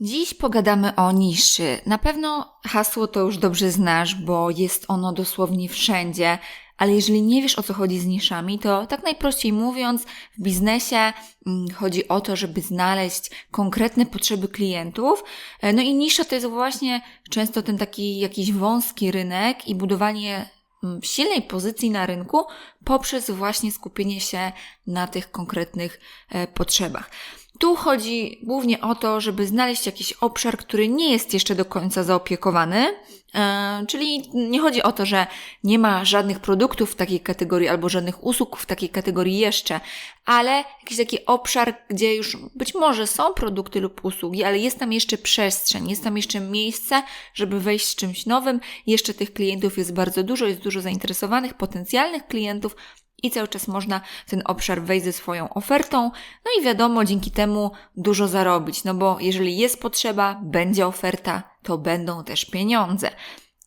Dziś pogadamy o niszy. Na pewno hasło to już dobrze znasz, bo jest ono dosłownie wszędzie, ale jeżeli nie wiesz o co chodzi z niszami, to tak najprościej mówiąc, w biznesie mm, chodzi o to, żeby znaleźć konkretne potrzeby klientów. E, No i nisza to jest właśnie często ten taki jakiś wąski rynek i budowanie mm, silnej pozycji na rynku poprzez właśnie skupienie się na tych konkretnych e, potrzebach. Tu chodzi głównie o to, żeby znaleźć jakiś obszar, który nie jest jeszcze do końca zaopiekowany. E, czyli nie chodzi o to, że nie ma żadnych produktów w takiej kategorii albo żadnych usług w takiej kategorii jeszcze, ale jakiś taki obszar, gdzie już być może są produkty lub usługi, ale jest tam jeszcze przestrzeń, jest tam jeszcze miejsce, żeby wejść z czymś nowym. Jeszcze tych klientów jest bardzo dużo, jest dużo zainteresowanych, potencjalnych klientów, i cały czas można ten obszar wejść ze swoją ofertą, no i wiadomo, dzięki temu dużo zarobić, no bo jeżeli jest potrzeba, będzie oferta, to będą też pieniądze.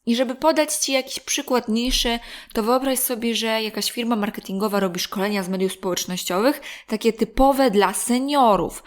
I żeby podać Ci jakiś przykład niszy, to wyobraź sobie, że jakaś firma marketingowa robi szkolenia z mediów społecznościowych, takie typowe dla seniorów.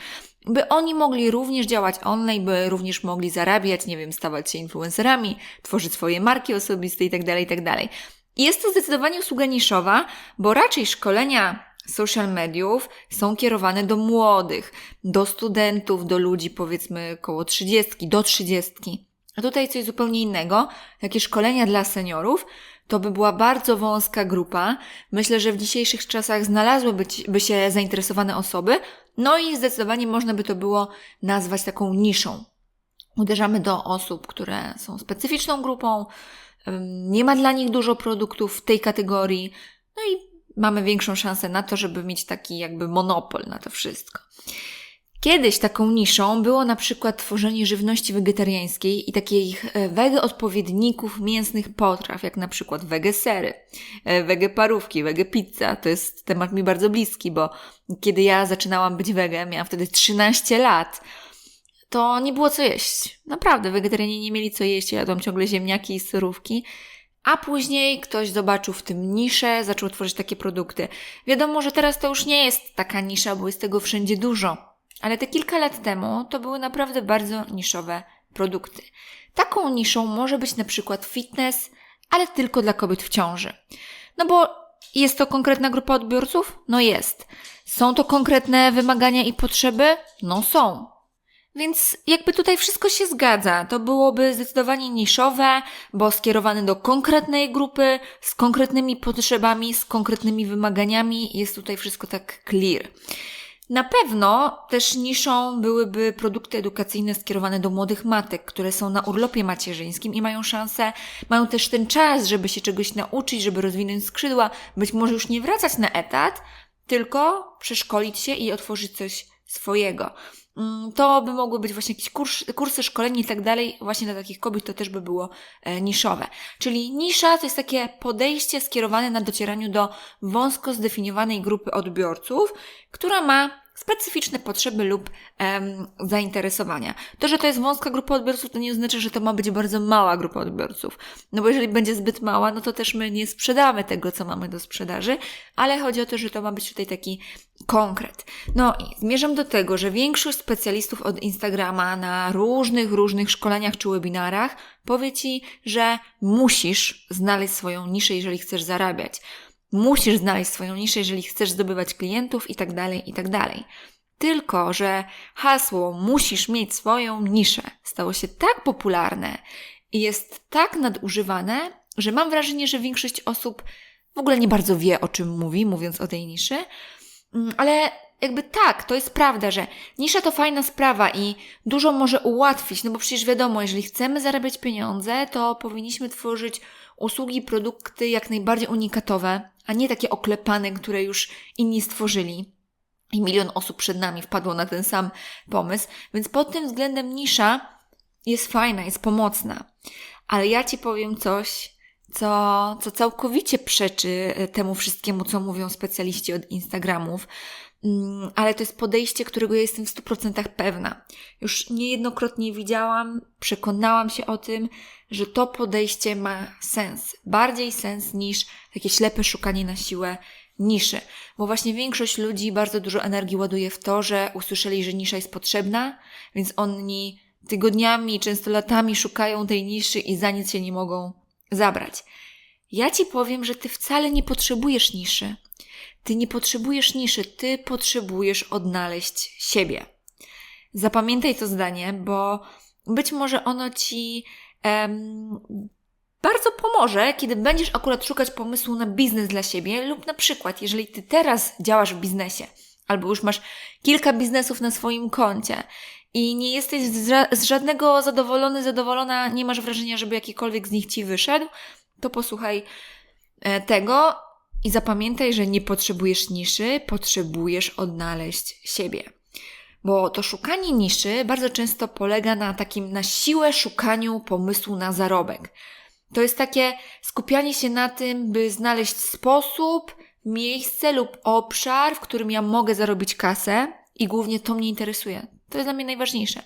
By oni mogli również działać online, by również mogli zarabiać, nie wiem, stawać się influencerami, tworzyć swoje marki osobiste itd., itd. Jest to zdecydowanie usługa niszowa, bo raczej szkolenia social mediów są kierowane do młodych, do studentów, do ludzi powiedzmy koło 30, do 30. A tutaj coś zupełnie innego. Jakie szkolenia dla seniorów, to by była bardzo wąska grupa. Myślę, że w dzisiejszych czasach znalazłyby się zainteresowane osoby, no i zdecydowanie można by to było nazwać taką niszą. Uderzamy do osób, które są specyficzną grupą, nie ma dla nich dużo produktów w tej kategorii, no i mamy większą szansę na to, żeby mieć taki jakby monopol na to wszystko. Kiedyś taką niszą było na przykład tworzenie żywności wegetariańskiej i takich e, wege odpowiedników mięsnych potraw, jak na przykład wege sery, e, wege parówki, wege pizza. To jest temat mi bardzo bliski, bo kiedy ja zaczynałam być wege, miałam wtedy 13 lat, to nie było co jeść. Naprawdę, wegetarianie nie mieli co jeść, jadłam ciągle ziemniaki i surówki. A później ktoś zobaczył w tym niszę, zaczął tworzyć takie produkty. Wiadomo, że teraz to już nie jest taka nisza, bo jest tego wszędzie dużo. Ale te kilka lat temu to były naprawdę bardzo niszowe produkty. Taką niszą może być na przykład fitness, ale tylko dla kobiet w ciąży. No bo jest to konkretna grupa odbiorców? No jest. Są to konkretne wymagania i potrzeby? No są. Więc jakby tutaj wszystko się zgadza. To byłoby zdecydowanie niszowe, bo skierowane do konkretnej grupy, z konkretnymi potrzebami, z konkretnymi wymaganiami. Jest tutaj wszystko tak clear. Na pewno też niszą byłyby produkty edukacyjne skierowane do młodych matek, które są na urlopie macierzyńskim i mają szansę, mają też ten czas, żeby się czegoś nauczyć, żeby rozwinąć skrzydła, być może już nie wracać na etat, tylko przeszkolić się i otworzyć coś swojego. Mm, To by mogły być właśnie jakieś kurs, kursy, szkolenia i tak dalej. Właśnie dla takich kobiet to też by było e, niszowe. Czyli nisza to jest takie podejście skierowane na docieraniu do wąsko zdefiniowanej grupy odbiorców, która ma specyficzne potrzeby lub em, zainteresowania. To, że to jest wąska grupa odbiorców, to nie oznacza, że to ma być bardzo mała grupa odbiorców. No bo jeżeli będzie zbyt mała, no to też my nie sprzedamy tego, co mamy do sprzedaży, ale chodzi o to, że to ma być tutaj taki konkret. No i zmierzam do tego, że większość specjalistów od Instagrama na różnych, różnych szkoleniach czy webinarach powie Ci, że musisz znaleźć swoją niszę, jeżeli chcesz zarabiać. Musisz znaleźć swoją niszę, jeżeli chcesz zdobywać klientów i tak dalej, i tak dalej. Tylko, że hasło musisz mieć swoją niszę stało się tak popularne i jest tak nadużywane, że mam wrażenie, że większość osób w ogóle nie bardzo wie, o czym mówi, mówiąc o tej niszy. Mm, Ale jakby tak, to jest prawda, że nisza to fajna sprawa i dużo może ułatwić, no bo przecież wiadomo, jeżeli chcemy zarabiać pieniądze, to powinniśmy tworzyć usługi produkty jak najbardziej unikatowe, a nie takie oklepane, które już inni stworzyli. I milion osób przed nami wpadło na ten sam pomysł, więc pod tym względem nisza jest fajna, jest pomocna. Ale ja Ci powiem coś, co, co całkowicie przeczy temu wszystkiemu, co mówią specjaliści od Instagramów. Mm, Ale to jest podejście, którego ja jestem w 100% pewna. Już niejednokrotnie widziałam, przekonałam się o tym, że to podejście ma sens. Bardziej sens niż takie ślepe szukanie na siłę niszy. Bo właśnie większość ludzi bardzo dużo energii ładuje w to, że usłyszeli, że nisza jest potrzebna, więc oni tygodniami, często latami szukają tej niszy i za nic się nie mogą zabrać. Ja ci powiem, że ty wcale nie potrzebujesz niszy. Ty nie potrzebujesz niszy, ty potrzebujesz odnaleźć siebie. Zapamiętaj to zdanie, bo być może ono ci em, bardzo pomoże, kiedy będziesz akurat szukać pomysłu na biznes dla siebie, lub na przykład, jeżeli ty teraz działasz w biznesie, albo już masz kilka biznesów na swoim koncie i nie jesteś z żadnego zadowolony, zadowolona, nie masz wrażenia, żeby jakikolwiek z nich ci wyszedł, to posłuchaj e, tego i zapamiętaj, że nie potrzebujesz niszy, potrzebujesz odnaleźć siebie. Bo to szukanie niszy bardzo często polega na takim na siłę szukaniu pomysłu na zarobek. To jest takie skupianie się na tym, by znaleźć sposób, miejsce lub obszar, w którym ja mogę zarobić kasę i głównie to mnie interesuje. To jest dla mnie najważniejsze.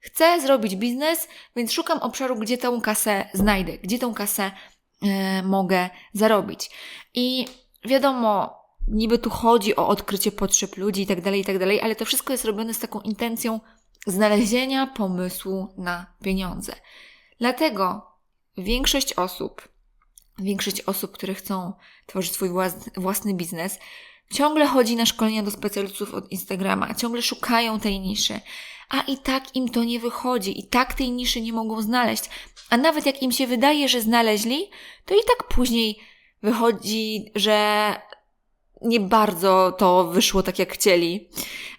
Chcę zrobić biznes, więc szukam obszaru, gdzie tą kasę znajdę, gdzie tą kasę mogę zarobić. I wiadomo, niby tu chodzi o odkrycie potrzeb ludzi i tak dalej, i tak ale to wszystko jest robione z taką intencją znalezienia pomysłu na pieniądze. Dlatego większość osób, większość osób, które chcą tworzyć swój własny biznes, ciągle chodzi na szkolenia do specjalistów od Instagrama, ciągle szukają tej niszy, a i tak im to nie wychodzi, i tak tej niszy nie mogą znaleźć. A nawet jak im się wydaje, że znaleźli, to i tak później wychodzi, że nie bardzo to wyszło tak, jak chcieli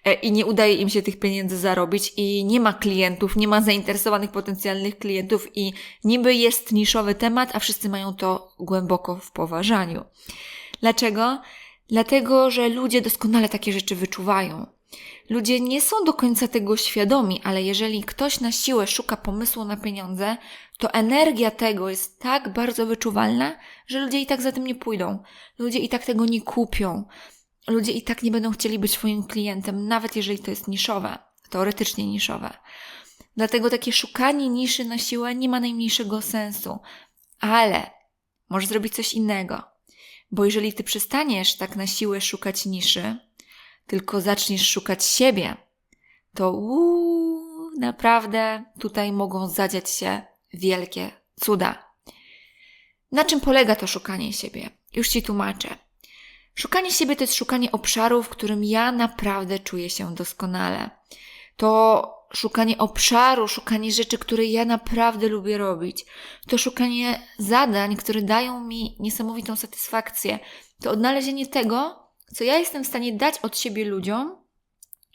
e, i nie udaje im się tych pieniędzy zarobić i nie ma klientów, nie ma zainteresowanych potencjalnych klientów i niby jest niszowy temat, a wszyscy mają to głęboko w poważaniu. Dlaczego? Dlatego, że ludzie doskonale takie rzeczy wyczuwają. Ludzie nie są do końca tego świadomi, ale jeżeli ktoś na siłę szuka pomysłu na pieniądze, to energia tego jest tak bardzo wyczuwalna, że ludzie i tak za tym nie pójdą. Ludzie i tak tego nie kupią. Ludzie i tak nie będą chcieli być swoim klientem, nawet jeżeli to jest niszowe, teoretycznie niszowe. Dlatego takie szukanie niszy na siłę nie ma najmniejszego sensu. Ale możesz zrobić coś innego. Bo jeżeli ty przestaniesz tak na siłę szukać niszy, tylko zaczniesz szukać siebie, to naprawdę tutaj mogą zadziać się wielkie cuda. Na czym polega to szukanie siebie? Już Ci tłumaczę. Szukanie siebie to jest szukanie obszaru, w którym ja naprawdę czuję się doskonale. To szukanie obszaru, szukanie rzeczy, które ja naprawdę lubię robić. To szukanie zadań, które dają mi niesamowitą satysfakcję. To odnalezienie tego, co ja jestem w stanie dać od siebie ludziom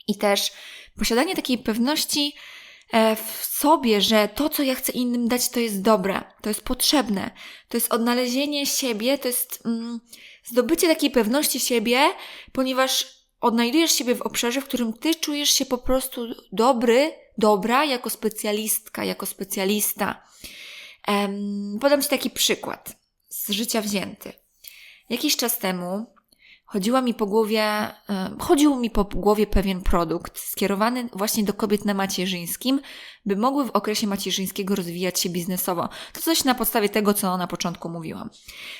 i też posiadanie takiej pewności, E, w sobie, że to, co ja chcę innym dać, to jest dobre, to jest potrzebne, to jest odnalezienie siebie, to jest mm, zdobycie takiej pewności siebie, ponieważ odnajdujesz siebie w obszarze, w którym ty czujesz się po prostu dobry, dobra jako specjalistka, jako specjalista. Um, podam Ci taki przykład z życia wzięty. Jakiś czas temu chodziła mi po głowie, chodził mi po głowie pewien produkt skierowany właśnie do kobiet na macierzyńskim, by mogły w okresie macierzyńskiego rozwijać się biznesowo. To coś na podstawie tego, co na początku mówiłam.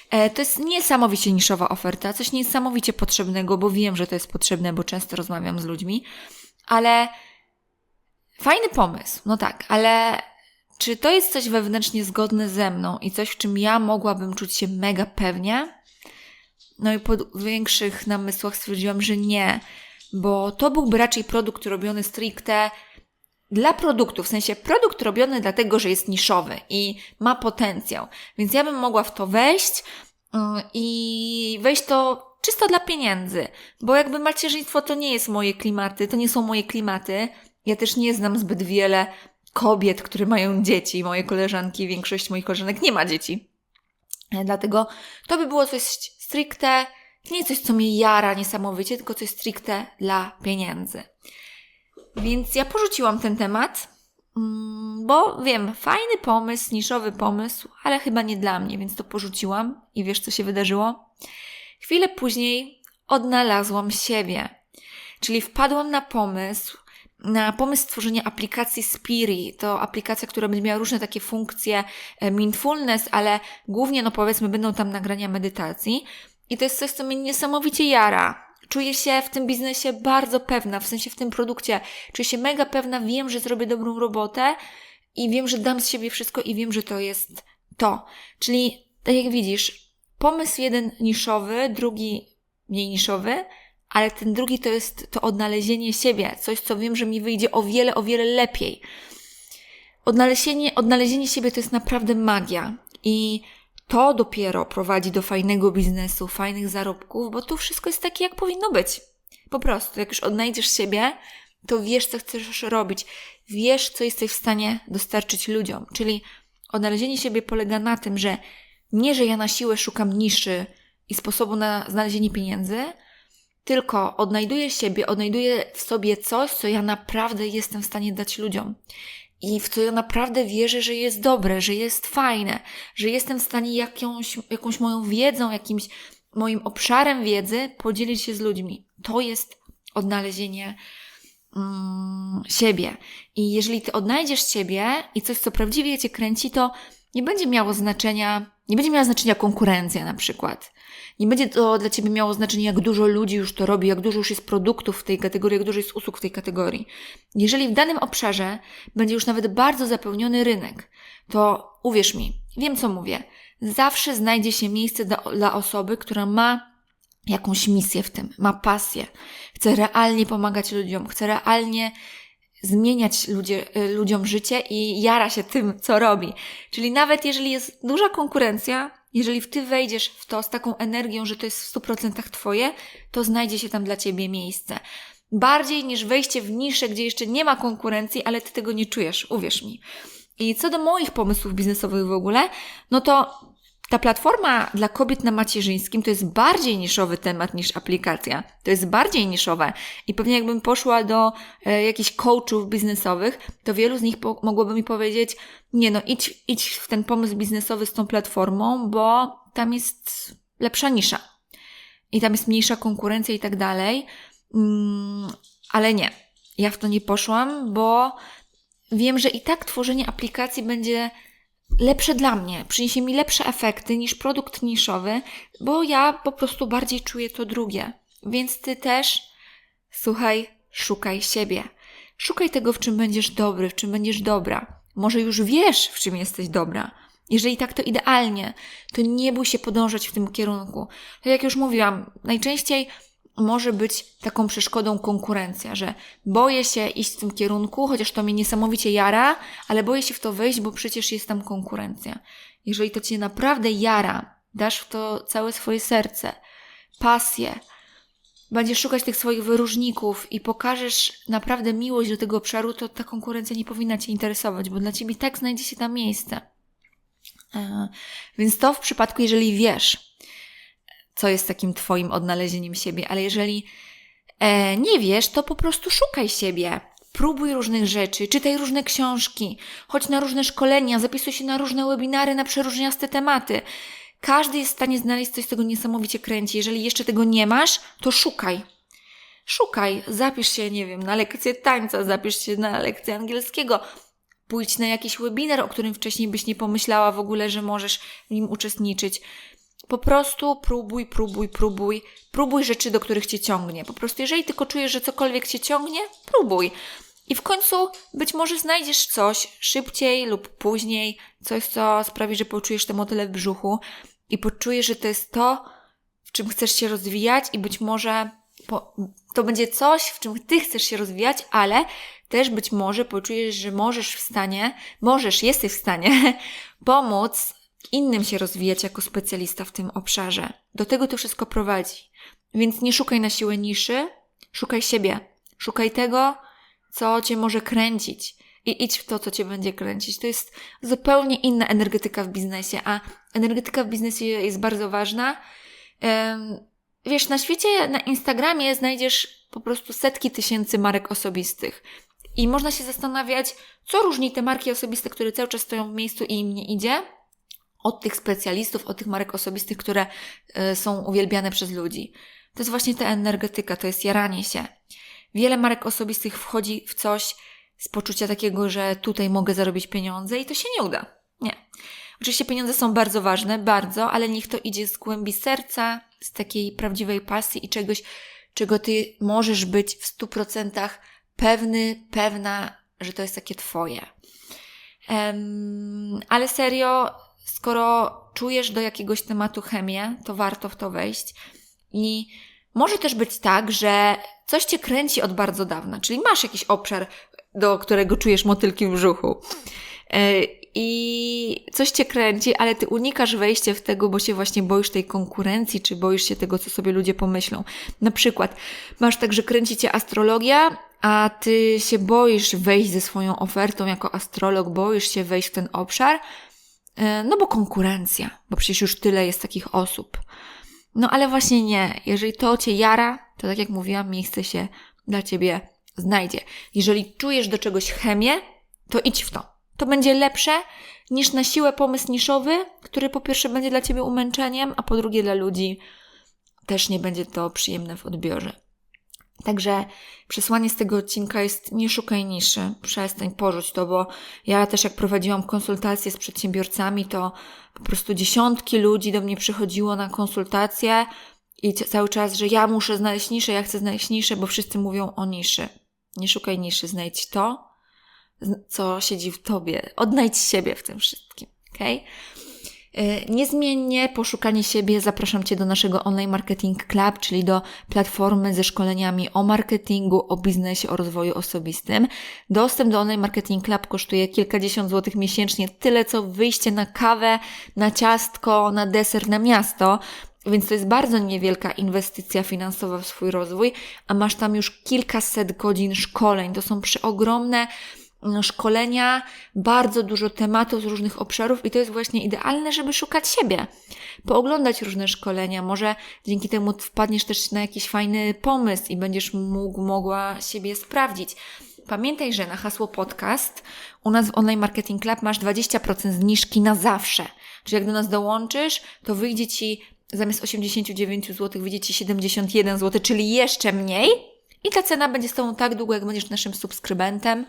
E, to jest niesamowicie niszowa oferta, coś niesamowicie potrzebnego, bo wiem, że to jest potrzebne, bo często rozmawiam z ludźmi, ale fajny pomysł, no tak, ale czy to jest coś wewnętrznie zgodne ze mną i coś, w czym ja mogłabym czuć się mega pewnie? No i po większych namysłach stwierdziłam, że nie, bo to byłby raczej produkt robiony stricte dla produktu, w sensie produkt robiony dlatego, że jest niszowy i ma potencjał. Więc ja bym mogła w to wejść yy, i wejść to czysto dla pieniędzy, bo jakby macierzyństwo to nie jest moje klimaty, to nie są moje klimaty. Ja też nie znam zbyt wiele kobiet, które mają dzieci. Moje koleżanki, większość moich koleżanek nie ma dzieci. Dlatego to by było coś stricte, nie coś, co mnie jara niesamowicie, tylko coś stricte dla pieniędzy. Więc ja porzuciłam ten temat, mm, bo wiem, fajny pomysł, niszowy pomysł, ale chyba nie dla mnie, więc to porzuciłam i wiesz, co się wydarzyło? Chwilę później odnalazłam siebie, czyli wpadłam na pomysł, na pomysł stworzenia aplikacji Spiri. To aplikacja, która będzie miała różne takie funkcje e, mindfulness, ale głównie, no powiedzmy, będą tam nagrania medytacji. I to jest coś, co mnie niesamowicie jara. Czuję się w tym biznesie bardzo pewna, w sensie w tym produkcie. Czuję się mega pewna, wiem, że zrobię dobrą robotę i wiem, że dam z siebie wszystko i wiem, że to jest to. Czyli, tak jak widzisz, pomysł jeden niszowy, drugi mniej niszowy, ale ten drugi to jest to odnalezienie siebie, coś, co wiem, że mi wyjdzie o wiele, o wiele lepiej. Odnalezienie, odnalezienie siebie to jest naprawdę magia i to dopiero prowadzi do fajnego biznesu, fajnych zarobków, bo tu wszystko jest takie, jak powinno być. Po prostu, jak już odnajdziesz siebie, to wiesz, co chcesz robić, wiesz, co jesteś w stanie dostarczyć ludziom. Czyli odnalezienie siebie polega na tym, że nie, że ja na siłę szukam niszy i sposobu na znalezienie pieniędzy, tylko odnajduję siebie, odnajduję w sobie coś, co ja naprawdę jestem w stanie dać ludziom. I w co ja naprawdę wierzę, że jest dobre, że jest fajne, że jestem w stanie jakąś, jakąś moją wiedzą, jakimś moim obszarem wiedzy podzielić się z ludźmi. To jest odnalezienie mm, siebie. I jeżeli ty odnajdziesz siebie i coś, co prawdziwie cię kręci, to nie będzie miało znaczenia, nie będzie miała znaczenia konkurencja na przykład. Nie będzie to dla Ciebie miało znaczenia, jak dużo ludzi już to robi, jak dużo już jest produktów w tej kategorii, jak dużo jest usług w tej kategorii. Jeżeli w danym obszarze będzie już nawet bardzo zapełniony rynek, to uwierz mi, wiem co mówię, zawsze znajdzie się miejsce dla, dla osoby, która ma jakąś misję w tym, ma pasję, chce realnie pomagać ludziom, chce realnie zmieniać ludzie, ludziom życie i jara się tym, co robi. Czyli nawet jeżeli jest duża konkurencja, jeżeli ty wejdziesz w to z taką energią, że to jest w 100% twoje, to znajdzie się tam dla ciebie miejsce. Bardziej niż wejście w niszę, gdzie jeszcze nie ma konkurencji, ale ty tego nie czujesz, uwierz mi. I co do moich pomysłów biznesowych w ogóle, no to ta platforma dla kobiet na macierzyńskim to jest bardziej niszowy temat niż aplikacja. To jest bardziej niszowe. I pewnie jakbym poszła do e, jakichś coachów biznesowych, to wielu z nich po- mogłoby mi powiedzieć, nie no, idź, idź w ten pomysł biznesowy z tą platformą, bo tam jest lepsza nisza. I tam jest mniejsza konkurencja i tak dalej. Mm, ale nie. Ja w to nie poszłam, bo wiem, że i tak tworzenie aplikacji będzie lepsze dla mnie, przyniesie mi lepsze efekty niż produkt niszowy, bo ja po prostu bardziej czuję to drugie. Więc ty też, słuchaj, szukaj siebie. Szukaj tego, w czym będziesz dobry, w czym będziesz dobra. Może już wiesz, w czym jesteś dobra. Jeżeli tak, to idealnie. To nie bój się podążać w tym kierunku. Tak jak już mówiłam, najczęściej może być taką przeszkodą konkurencja, że boję się iść w tym kierunku, chociaż to mnie niesamowicie jara, ale boję się w to wejść, bo przecież jest tam konkurencja. Jeżeli to cię naprawdę jara, dasz w to całe swoje serce, pasję, będziesz szukać tych swoich wyróżników i pokażesz naprawdę miłość do tego obszaru, to ta konkurencja nie powinna cię interesować, bo dla ciebie tak znajdzie się tam miejsce. E, więc to w przypadku, jeżeli wiesz, co jest takim Twoim odnalezieniem siebie, ale jeżeli e, nie wiesz, to po prostu szukaj siebie. Próbuj różnych rzeczy, czytaj różne książki, chodź na różne szkolenia, zapisuj się na różne webinary na przeróżniaste tematy. Każdy jest w stanie znaleźć coś, co go niesamowicie kręci. Jeżeli jeszcze tego nie masz, to szukaj. Szukaj, zapisz się, nie wiem, na lekcję tańca, zapisz się na lekcję angielskiego, pójdź na jakiś webinar, o którym wcześniej byś nie pomyślała w ogóle, że możesz w nim uczestniczyć. Po prostu próbuj, próbuj, próbuj, próbuj rzeczy, do których cię ciągnie. Po prostu, jeżeli tylko czujesz, że cokolwiek cię ciągnie, próbuj. I w końcu być może znajdziesz coś szybciej lub później, coś, co sprawi, że poczujesz te motyle w brzuchu i poczujesz, że to jest to, w czym chcesz się rozwijać, i być może po, to będzie coś, w czym ty chcesz się rozwijać, ale też być może poczujesz, że możesz w stanie, możesz, jesteś w stanie pomóc innym się rozwijać jako specjalista w tym obszarze. Do tego to wszystko prowadzi. Więc nie szukaj na siłę niszy, szukaj siebie. Szukaj tego, co cię może kręcić. I idź w to, co cię będzie kręcić. To jest zupełnie inna energetyka w biznesie, a energetyka w biznesie jest bardzo ważna. Wiesz, na świecie, na Instagramie znajdziesz po prostu setki tysięcy marek osobistych. I można się zastanawiać, co różni te marki osobiste, które cały czas stoją w miejscu i im nie idzie, od tych specjalistów, od tych marek osobistych, które y, są uwielbiane przez ludzi. To jest właśnie ta energetyka, to jest jaranie się. Wiele marek osobistych wchodzi w coś z poczucia takiego, że tutaj mogę zarobić pieniądze i to się nie uda. Nie. Oczywiście pieniądze są bardzo ważne, bardzo, ale niech to idzie z głębi serca, z takiej prawdziwej pasji i czegoś, czego ty możesz być w 100% pewny, pewna, że to jest takie twoje. Um, ale serio, skoro czujesz do jakiegoś tematu chemię, to warto w to wejść. I może też być tak, że coś cię kręci od bardzo dawna, czyli masz jakiś obszar, do którego czujesz motylki w brzuchu. E, I coś cię kręci, ale ty unikasz wejścia w tego, bo się właśnie boisz tej konkurencji, czy boisz się tego, co sobie ludzie pomyślą. Na przykład, masz tak, że kręci cię astrologia, a ty się boisz wejść ze swoją ofertą jako astrolog, boisz się wejść w ten obszar, no bo konkurencja, bo przecież już tyle jest takich osób. No ale właśnie nie. Jeżeli to cię jara, to tak jak mówiłam, miejsce się dla ciebie znajdzie. Jeżeli czujesz do czegoś chemię, to idź w to. To będzie lepsze niż na siłę pomysł niszowy, który po pierwsze będzie dla ciebie umęczeniem, a po drugie dla ludzi też nie będzie to przyjemne w odbiorze. Także przesłanie z tego odcinka jest nie szukaj niszy, przestań, porzuć to, bo ja też jak prowadziłam konsultacje z przedsiębiorcami, to po prostu dziesiątki ludzi do mnie przychodziło na konsultacje i cały czas, że ja muszę znaleźć niszę, ja chcę znaleźć niszę, bo wszyscy mówią o niszy. Nie szukaj niszy, znajdź to, co siedzi w tobie. Odnajdź siebie w tym wszystkim, okej? Okay? Niezmiennie poszukanie siebie zapraszam Cię do naszego Online Marketing Club, czyli do platformy ze szkoleniami o marketingu, o biznesie, o rozwoju osobistym. Dostęp do Online Marketing Club kosztuje kilkadziesiąt złotych miesięcznie, tyle co wyjście na kawę, na ciastko, na deser, na miasto. Więc to jest bardzo niewielka inwestycja finansowa w swój rozwój, a masz tam już kilkaset godzin szkoleń. To są przeogromne szkolenia, bardzo dużo tematów z różnych obszarów i to jest właśnie idealne, żeby szukać siebie, pooglądać różne szkolenia. Może dzięki temu wpadniesz też na jakiś fajny pomysł i będziesz mógł, mogła siebie sprawdzić. Pamiętaj, że na hasło podcast u nas w Online Marketing Club masz 20% zniżki na zawsze. Czyli jak do nas dołączysz, to wyjdzie Ci zamiast 89 zł, wyjdzie Ci 71 zł, czyli jeszcze mniej. I ta cena będzie z Tobą tak długo, jak będziesz naszym subskrybentem.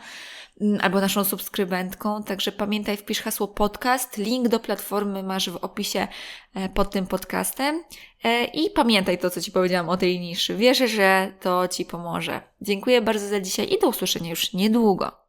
Albo naszą subskrybentką. Także pamiętaj, wpisz hasło podcast. Link do platformy masz w opisie e, pod tym podcastem. E, I pamiętaj to, co Ci powiedziałam o tej niszy. Wierzę, że to Ci pomoże. Dziękuję bardzo za dzisiaj i do usłyszenia już niedługo.